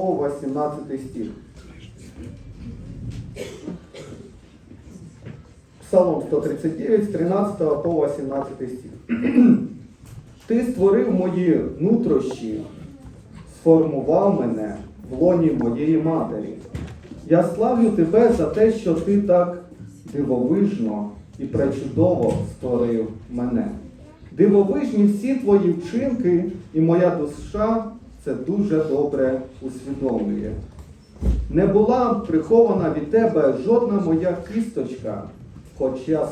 18 стих. Псалом 139, з 13 по 18 стих. Ти створив мої нутрощі, сформував мене в лоні моєї матері. Я славлю тебе за те, що ти так дивовижно і пречудово створив мене. Дивовижні всі твої вчинки, і моя душа це дуже добре усвідомлює. Не була прихована від тебе жодна моя кісточка, хоч я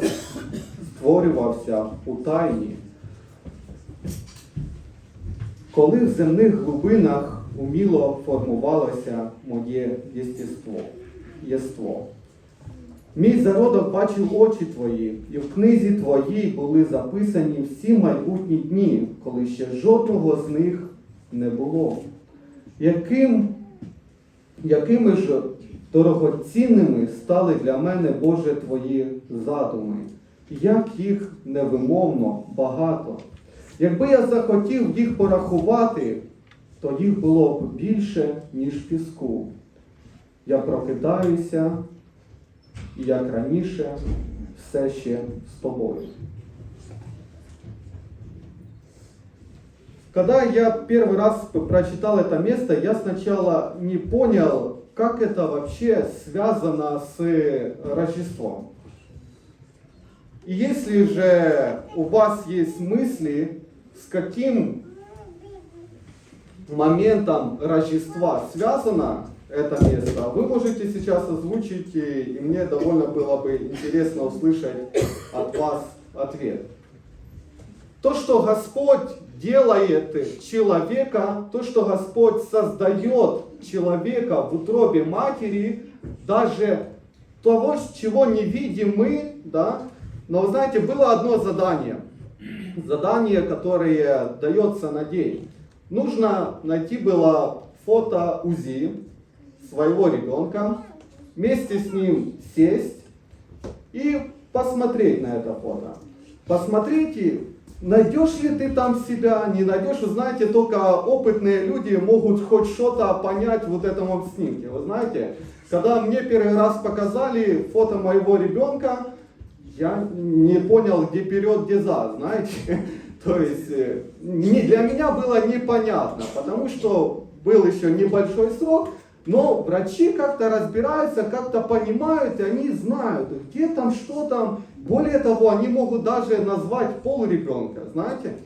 створювався у тайні. Коли в земних глибинах уміло формувалося моє єстіство, єство. Мій зародок бачив очі твої, і в книзі твоїй були записані всі майбутні дні, коли ще жодного з них не було. Яким, якими ж дорогоцінними стали для мене, Боже, Твої задуми, як їх невимовно багато. Якби я захотів їх порахувати, то їх було б більше, ніж піску. Я прокидаюся, як раніше, все ще з тобою. Когда я первый раз прочитал это место, я сначала не понял, как это вообще связано с Рождеством. И если же у вас есть мысли, с каким моментом Рождества связано это место, вы можете сейчас озвучить, и и мне довольно было бы интересно услышать от вас ответ. То, что Господь делает человека, то, что Господь создает человека в утробе матери, даже того, чего не видим мы, да, но вы знаете, было одно задание, задание, которое дается на день. Нужно найти было фото УЗИ своего ребенка, вместе с ним сесть и посмотреть на это фото. Посмотрите, найдешь ли ты там себя, не найдешь. Вы знаете, только опытные люди могут хоть что-то понять вот этом вот снимке. Вы знаете, когда мне первый раз показали фото моего ребенка, я не понял, где вперед, где за, знаете. То есть э, не, для меня было непонятно, потому что был еще небольшой срок, но врачи как-то разбираются, как-то понимают, и они знают, где там, что там. Более того, они могут даже назвать пол ребенка, знаете.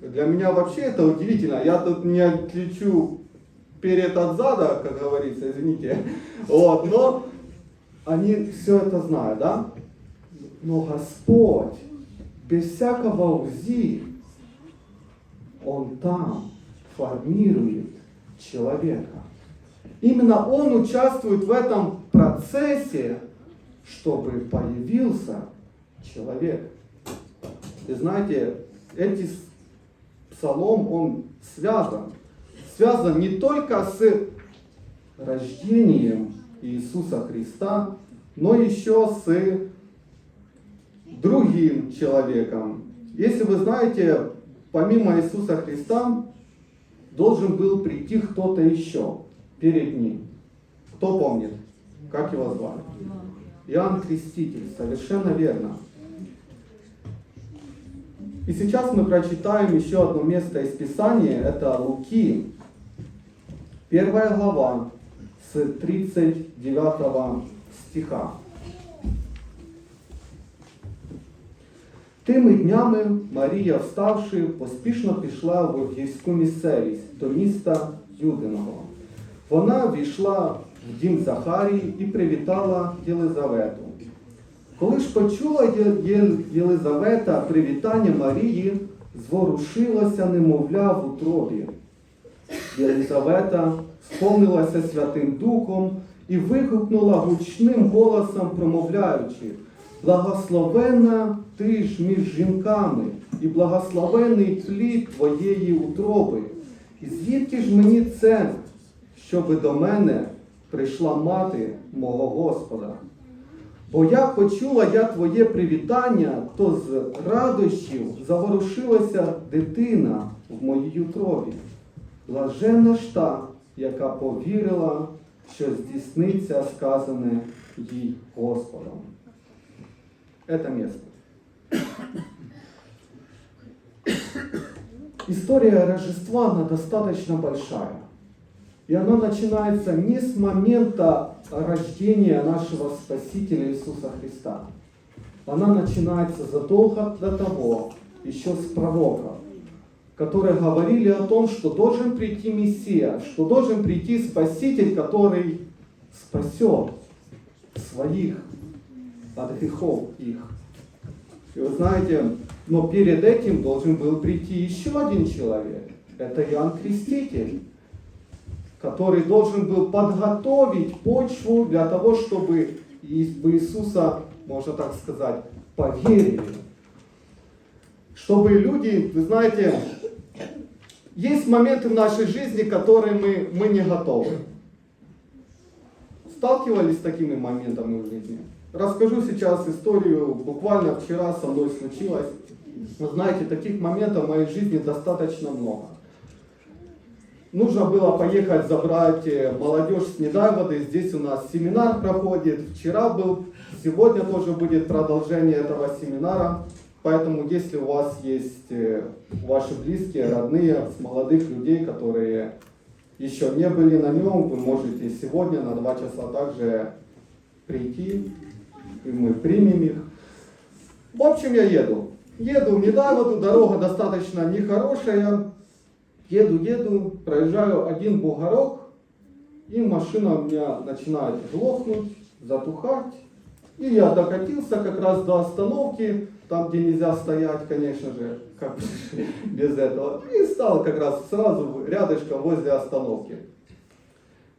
Для меня вообще это удивительно. Я тут не отличу перед от зада, как говорится, извините. Вот, но они все это знают, да? Но Господь без всякого УЗИ, Он там формирует человека. Именно Он участвует в этом процессе, чтобы появился человек. И знаете, эти псалом, он связан. Связан не только с рождением Иисуса Христа, но еще с другим человеком. Если вы знаете, помимо Иисуса Христа, должен был прийти кто-то еще перед ним. Кто помнит? Как его звали? Иоанн Креститель, совершенно верно. И сейчас мы прочитаем еще одно место из Писания, это Луки, первая глава, с 39 стиха. Тими днями Марія, вставши, поспішно пішла в гірську місцевість до міста Юдиного. Вона війшла в дім Захарії і привітала Єлизавету. Коли ж почула Єлизавета привітання Марії, зворушилося немовля в утробі. Єлизавета сповнилася Святим Духом і вигукнула гучним голосом, промовляючи, благословена ти ж між жінками, і благословений плід твоєї утроби. І звідки ж мені це, щоби до мене прийшла мати мого Господа? Бо як почула я твоє привітання, то з радощів заворушилася дитина в моїй утробі. Блаженна ж та, яка повірила, що здійсниться сказане їй Господом. Это место. История Рождества, она большая. И она начинается не с момента рождения нашего Спасителя Иисуса Христа. Она начинается задолго до того, еще с пророков, которые говорили о том, что должен прийти Мессия, что должен прийти Спаситель, который спасет своих от грехов их. И вы знаете, но перед этим должен был прийти еще один человек. Это Иоанн Креститель, который должен был подготовить почву для того, чтобы в Иисуса, можно так сказать, поверили. Чтобы люди, вы знаете, есть моменты в нашей жизни, которые мы, мы не готовы. Сталкивались с такими моментами в жизни? Расскажу сейчас историю, буквально вчера со мной случилось. Вы знаете, таких моментов в моей жизни достаточно много. Нужно было поехать забрать э, молодежь с Недайводы. Здесь у нас семинар проходит. Вчера был, сегодня тоже будет продолжение этого семинара. Поэтому, если у вас есть э, ваши близкие, родные, с молодых людей, которые еще не были на нем, вы можете сегодня на два часа также прийти, и мы примем их. В общем, я еду. Еду в Недаводу, дорога достаточно нехорошая. Еду, еду, проезжаю один бугорок, и машина у меня начинает глохнуть, затухать. И я докатился как раз до остановки, там, где нельзя стоять, конечно же, как без этого. И стал как раз сразу рядышком возле остановки.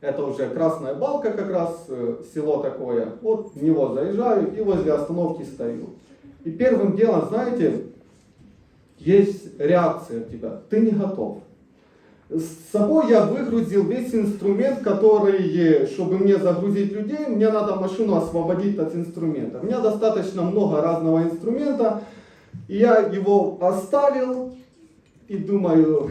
Это уже Красная Балка как раз, э, село такое. Вот в него заезжаю и возле остановки стою. И первым делом, знаете, есть реакция у тебя. Ты не готов. С собой я выгрузил весь инструмент, который, чтобы мне загрузить людей, мне надо машину освободить от инструмента. У меня достаточно много разного инструмента, и я его оставил и думаю,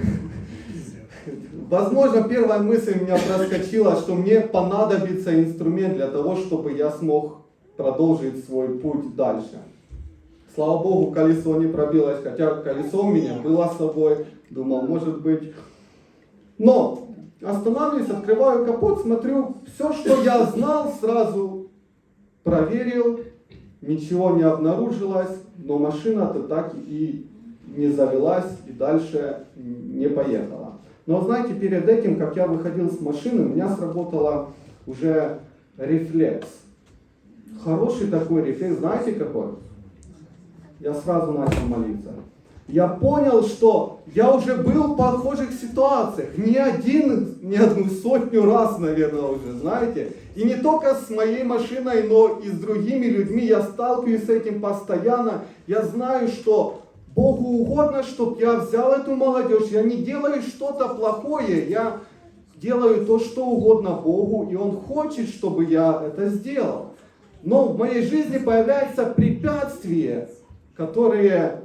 возможно, первая мысль у меня проскочила, что мне понадобится инструмент для того, чтобы я смог продолжить свой путь дальше. Слава Богу, колесо не пробилось, хотя колесо у меня было с собой. Думал, может быть, но останавливаюсь, открываю капот, смотрю, все, что я знал, сразу проверил, ничего не обнаружилось, но машина-то так и не завелась и дальше не поехала. Но знаете, перед этим, как я выходил с машины, у меня сработала уже рефлекс. Хороший такой рефлекс, знаете какой? Я сразу начал молиться я понял, что я уже был в похожих ситуациях. Не один, не одну сотню раз, наверное, уже, знаете. И не только с моей машиной, но и с другими людьми. Я сталкиваюсь с этим постоянно. Я знаю, что Богу угодно, чтобы я взял эту молодежь. Я не делаю что-то плохое. Я делаю то, что угодно Богу. И Он хочет, чтобы я это сделал. Но в моей жизни появляются препятствия, которые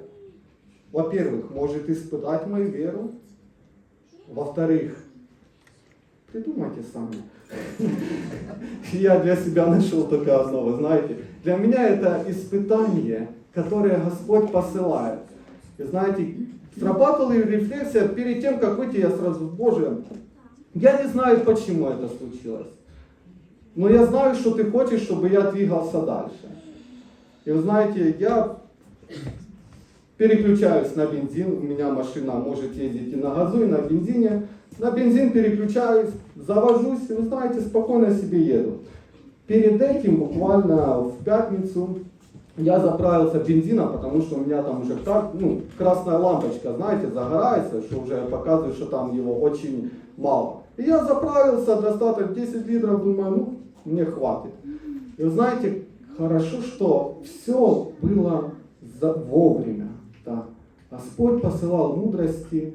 во-первых, может испытать мою веру. Во-вторых, придумайте сами. Я для себя нашел только одно, вы знаете. Для меня это испытание, которое Господь посылает. И знаете, срабатывала рефлексия перед тем, как выйти, я сразу, Боже, я не знаю, почему это случилось. Но я знаю, что ты хочешь, чтобы я двигался дальше. И вы знаете, я Переключаюсь на бензин, у меня машина может ездить и на газу, и на бензине. На бензин переключаюсь, завожусь, и вы знаете, спокойно себе еду. Перед этим, буквально в пятницу, я заправился бензином, потому что у меня там уже ну, красная лампочка, знаете, загорается, что уже показывает, что там его очень мало. И я заправился достаточно 10 литров, думаю, ну, мне хватит. И вы знаете, хорошо, что все было за вовремя. Да. Господь посылал мудрости.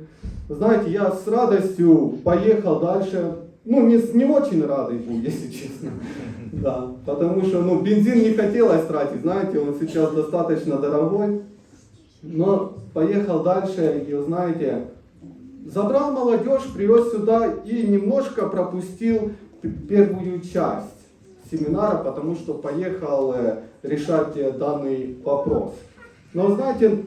Знаете, я с радостью поехал дальше. Ну, не, не очень радый был, если честно. Да, потому что ну, бензин не хотелось тратить, знаете, он сейчас достаточно дорогой. Но поехал дальше, и знаете, Забрал молодежь, привез сюда и немножко пропустил первую часть семинара, потому что поехал э, решать э, данный вопрос. Но знаете,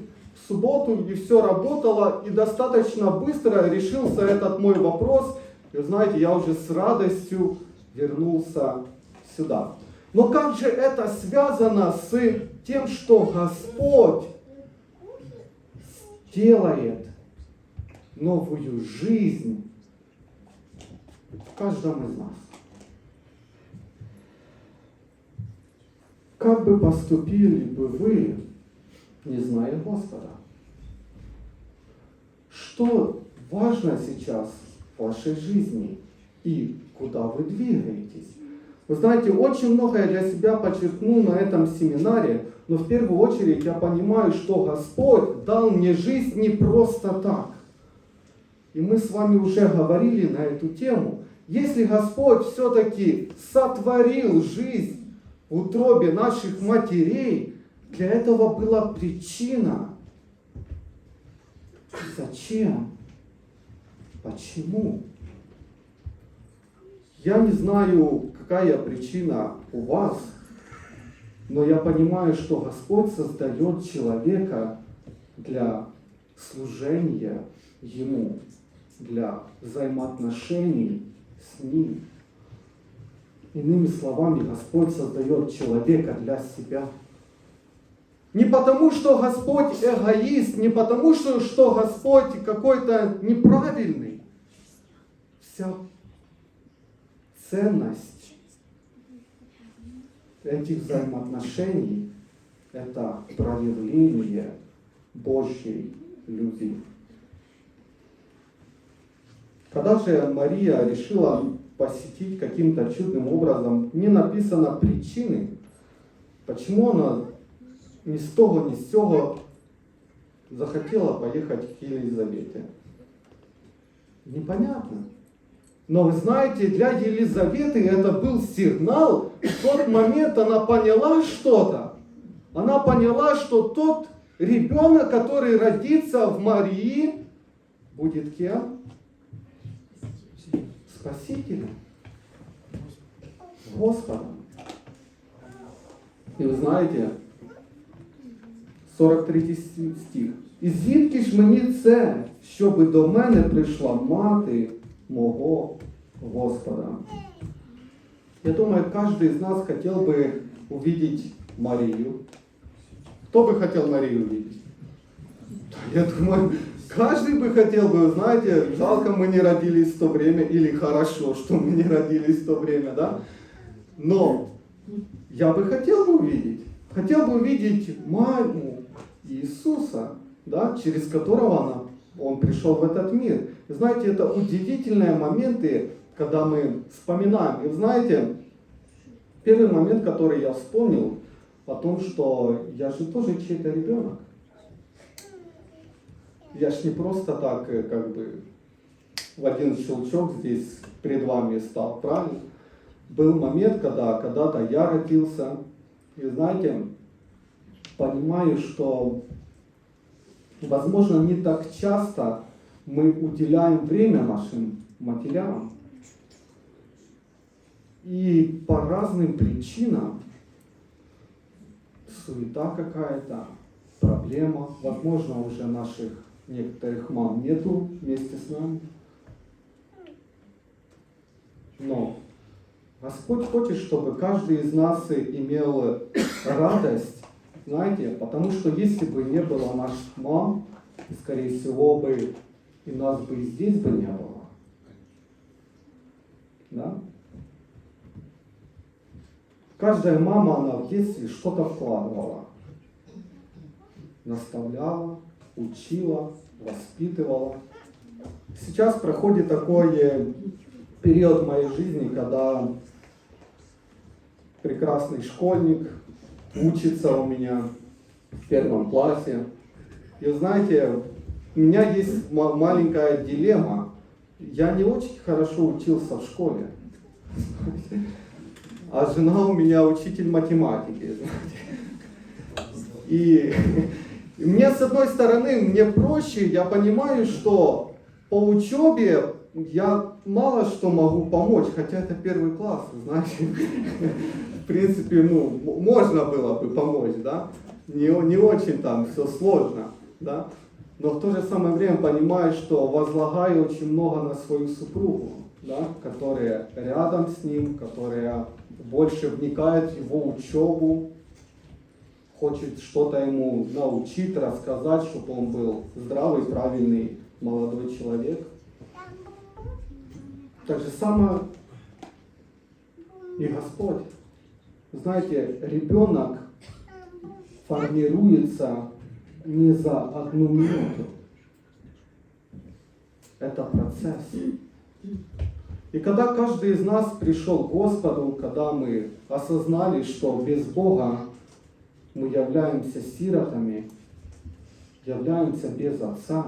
субботу и все работало, и достаточно быстро решился этот мой вопрос. И знаете, я уже с радостью вернулся сюда. Но как же это связано с тем, что Господь делает новую жизнь в каждом из нас? Как бы поступили бы вы, не зная Господа? Что важно сейчас в вашей жизни и куда вы двигаетесь? Вы знаете, очень многое для себя подчеркнул на этом семинаре, но в первую очередь я понимаю, что Господь дал мне жизнь не просто так. И мы с вами уже говорили на эту тему. Если Господь все-таки сотворил жизнь в утробе наших матерей, для этого была причина. Зачем? Почему? Я не знаю, какая причина у вас, но я понимаю, что Господь создает человека для служения Ему, для взаимоотношений с Ним. Иными словами, Господь создает человека для себя. Не потому, что Господь эгоист, не потому, что, что Господь какой-то неправильный. Вся ценность этих взаимоотношений – это проявление Божьей любви. Когда же Мария решила посетить каким-то чудным образом, не написано причины, почему она ни с того, ни с сего захотела поехать к Елизавете. Непонятно. Но вы знаете, для Елизаветы это был сигнал. В тот момент она поняла что-то. Она поняла, что тот ребенок, который родится в Марии, будет кем? Спасителем. Господом. І ви знаєте, 43 стих. І звідки ж мені це, щоби до мене прийшла мати мого Господа? Я думаю, каждый из нас хотел бы увидеть Марию. Кто бы хотел Марию увидеть? Я думаю, каждый бы хотел бы, знаете, жалко мы не родились в то время, или хорошо, что мы не родились в то время, да? Но я бы хотел бы увидеть, хотел бы увидеть маму Иисуса, да, через которого она, он пришел в этот мир. И знаете, это удивительные моменты, когда мы вспоминаем. И знаете, первый момент, который я вспомнил, о том, что я же тоже чей-то ребенок. Я ж не просто так, э, как бы, в один щелчок здесь перед вами стал, правильно? Был момент, когда когда-то я родился, и знаете, понимаю, что, возможно, не так часто мы уделяем время нашим матерям. И по разным причинам, суета какая-то, проблема, возможно, уже наших некоторых мам нету вместе с нами. Но Господь хочет, чтобы каждый из нас имел радость, знаете, потому что если бы не было наших мам, скорее всего бы и нас бы и здесь бы не было. Да? Каждая мама, она в детстве что-то вкладывала. Наставляла, учила, воспитывала. Сейчас проходит такой э, период в моей жизни, когда прекрасный школьник учится у меня в первом классе. И знаете, у меня есть ма- маленькая дилемма. Я не очень хорошо учился в школе. А жена у меня учитель математики, и мне, с одной стороны, мне проще, я понимаю, что по учебе я мало что могу помочь, хотя это первый класс, знаете. В принципе, ну, можно было бы помочь, да. Не, не очень там все сложно, да. Но в то же самое время понимаю, что возлагаю очень много на свою супругу, да, которая рядом с ним, которая больше вникает в его учебу, хочет что-то ему научить, рассказать, чтобы он был здравый, правильный молодой человек. Так же самое и Господь. Знаете, ребенок формируется не за одну минуту. Это процесс. И когда каждый из нас пришел к Господу, когда мы осознали, что без Бога мы являемся сиротами, являемся без Отца,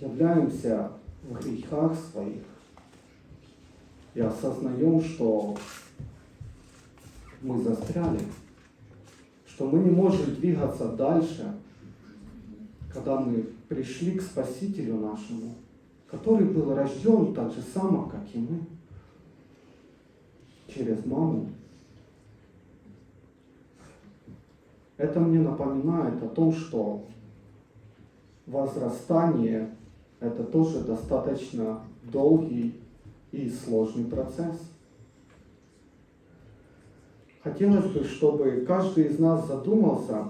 являемся в грехах своих, и осознаем, что мы застряли, что мы не можем двигаться дальше, когда мы пришли к Спасителю нашему, который был рожден так же само, как и мы, через маму. Это мне напоминает о том, что возрастание – это тоже достаточно долгий и сложный процесс. Хотелось бы, чтобы каждый из нас задумался,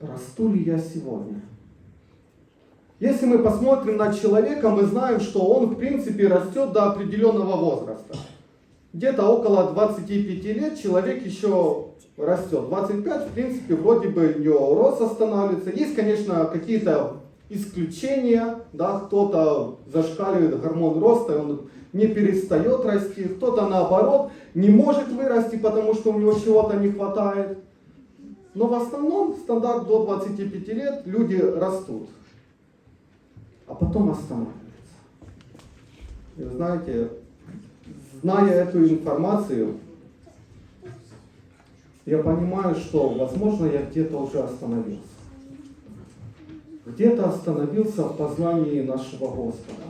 расту ли я сегодня. Если мы посмотрим на человека, мы знаем, что он в принципе растет до определенного возраста. Где-то около 25 лет человек еще растет. 25, в принципе, вроде бы у него рост останавливается. Есть, конечно, какие-то исключения, да, кто-то зашкаливает гормон роста, и он не перестает расти, кто-то наоборот не может вырасти, потому что у него чего-то не хватает. Но в основном стандарт до 25 лет люди растут, а потом останавливаются. И знаете, зная эту информацию, я понимаю, что, возможно, я где-то уже остановился где-то остановился в познании нашего Господа,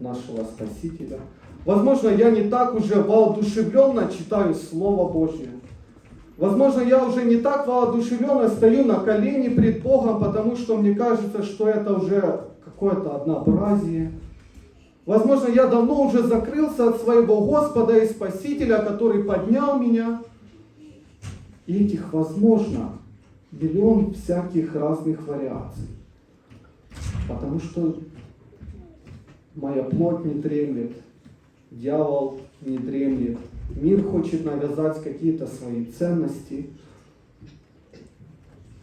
нашего Спасителя. Возможно, я не так уже воодушевленно читаю Слово Божье. Возможно, я уже не так воодушевленно стою на колени пред Богом, потому что мне кажется, что это уже какое-то однообразие. Возможно, я давно уже закрылся от своего Господа и Спасителя, который поднял меня. И этих, возможно, миллион всяких разных вариаций потому что моя плоть не дремлет, дьявол не дремлет, мир хочет навязать какие-то свои ценности,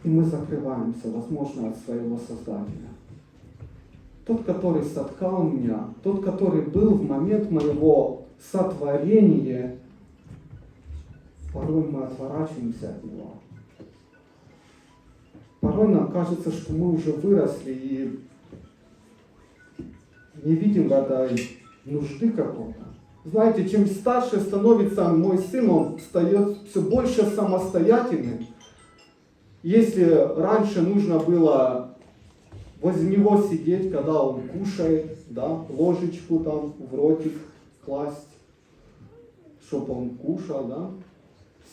и мы закрываемся, возможно, от своего Создателя. Тот, который соткал меня, тот, который был в момент моего сотворения, порой мы отворачиваемся от него. Порой нам кажется, что мы уже выросли и не видим в этой нужды какого-то. Знаете, чем старше становится мой сын, он стает все больше самостоятельным. Если раньше нужно было возле него сидеть, когда он кушает, да, ложечку там в ротик класть, чтобы он кушал, да,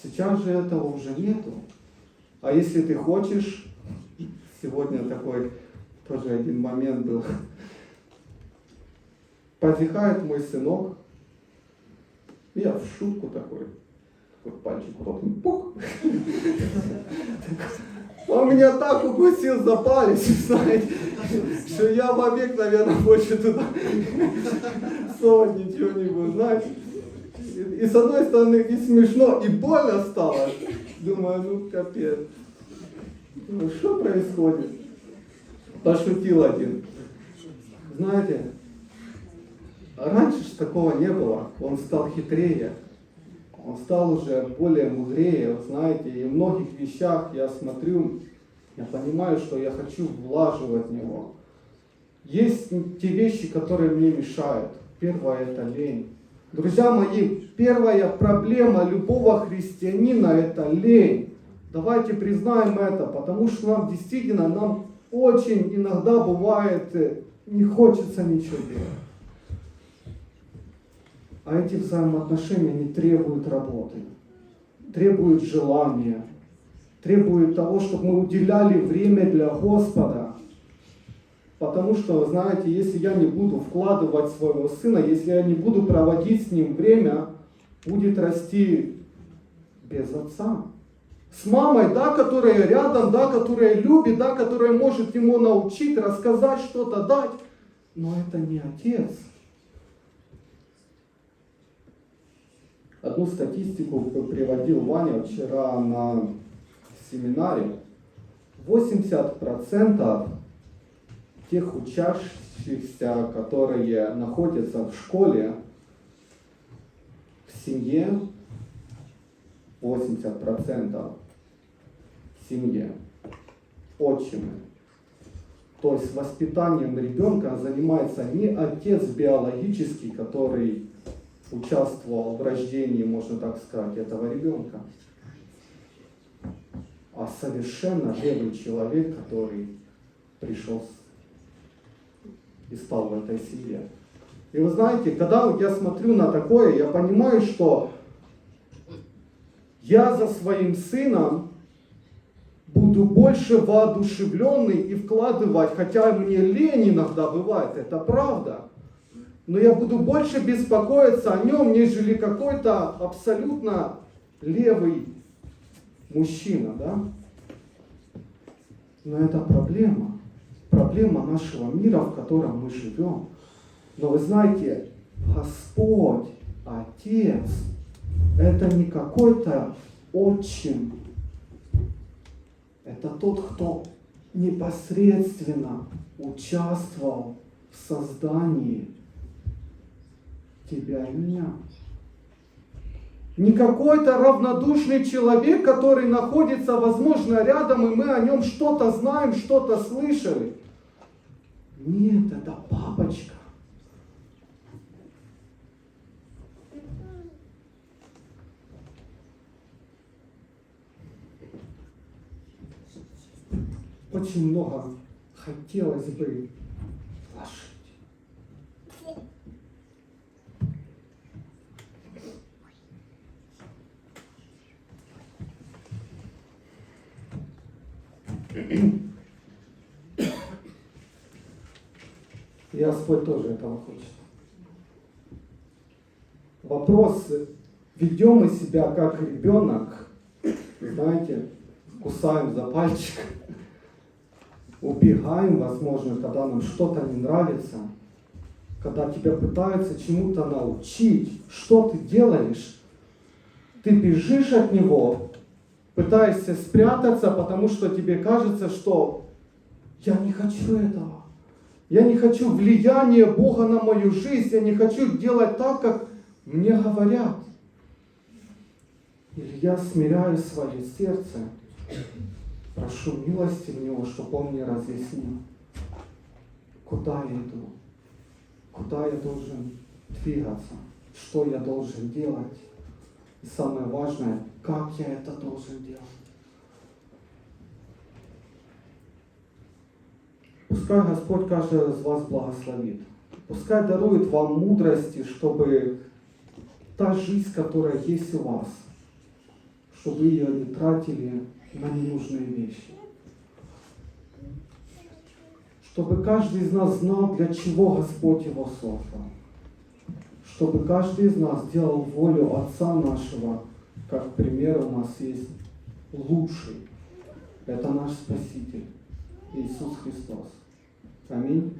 сейчас же этого уже нету. А если ты хочешь, сегодня такой тоже один момент был, Позихает мой сынок. Я в шутку такой. Такой пальчик потом пух. Он меня так укусил за палец, знаете, что я вовек, наверное, больше туда совать ничего не буду, знаете. И с одной стороны и смешно, и больно стало. Думаю, ну капец. Ну что происходит? Пошутил один. Знаете, Раньше же такого не было. Он стал хитрее. Он стал уже более мудрее, знаете, и в многих вещах я смотрю, я понимаю, что я хочу влаживать в него. Есть те вещи, которые мне мешают. Первое это лень. Друзья мои, первая проблема любого христианина это лень. Давайте признаем это, потому что нам действительно нам очень иногда бывает, э, не хочется ничего делать. А эти взаимоотношения не требуют работы, требуют желания, требуют того, чтобы мы уделяли время для Господа. Потому что, знаете, если я не буду вкладывать своего сына, если я не буду проводить с ним время, будет расти без отца. С мамой, да, которая рядом, да, которая любит, да, которая может ему научить, рассказать что-то, дать. Но это не отец. Одну статистику приводил Ваня вчера на семинаре. 80% тех учащихся, которые находятся в школе, в семье, 80% в семье, отчимы. То есть воспитанием ребенка занимается не отец биологический, который участвовал в рождении, можно так сказать, этого ребенка, а совершенно левый человек, который пришел и стал в этой семье. И вы знаете, когда я смотрю на такое, я понимаю, что я за своим сыном буду больше воодушевленный и вкладывать, хотя мне лень иногда бывает, это правда. Но я буду больше беспокоиться о нем, нежели какой-то абсолютно левый мужчина, да? Но это проблема. Проблема нашего мира, в котором мы живем. Но вы знаете, Господь, Отец, это не какой-то отчим. Это тот, кто непосредственно участвовал в создании тебя и меня. Не какой-то равнодушный человек, который находится, возможно, рядом, и мы о нем что-то знаем, что-то слышали. Нет, это папочка. Очень много хотелось бы И Господь тоже этого хочет. Вопрос, ведем мы себя как ребенок, знаете, кусаем за пальчик, убегаем, возможно, когда нам что-то не нравится, когда тебя пытаются чему-то научить, что ты делаешь, ты бежишь от него, пытаешься спрятаться, потому что тебе кажется, что я не хочу этого. Я не хочу влияния Бога на мою жизнь. Я не хочу делать так, как мне говорят. Или я смиряю свое сердце, прошу милости в Него, чтобы Он мне разъяснил, куда я иду, куда я должен двигаться, что я должен делать. И самое важное, как я это должен делать. Пускай Господь каждого из вас благословит. Пускай дарует вам мудрости, чтобы та жизнь, которая есть у вас, чтобы вы ее не тратили на ненужные вещи. Чтобы каждый из нас знал, для чего Господь его создал. Чтобы каждый из нас делал волю Отца нашего, как пример у нас есть лучший. Это наш Спаситель, Иисус Христос. Аминь.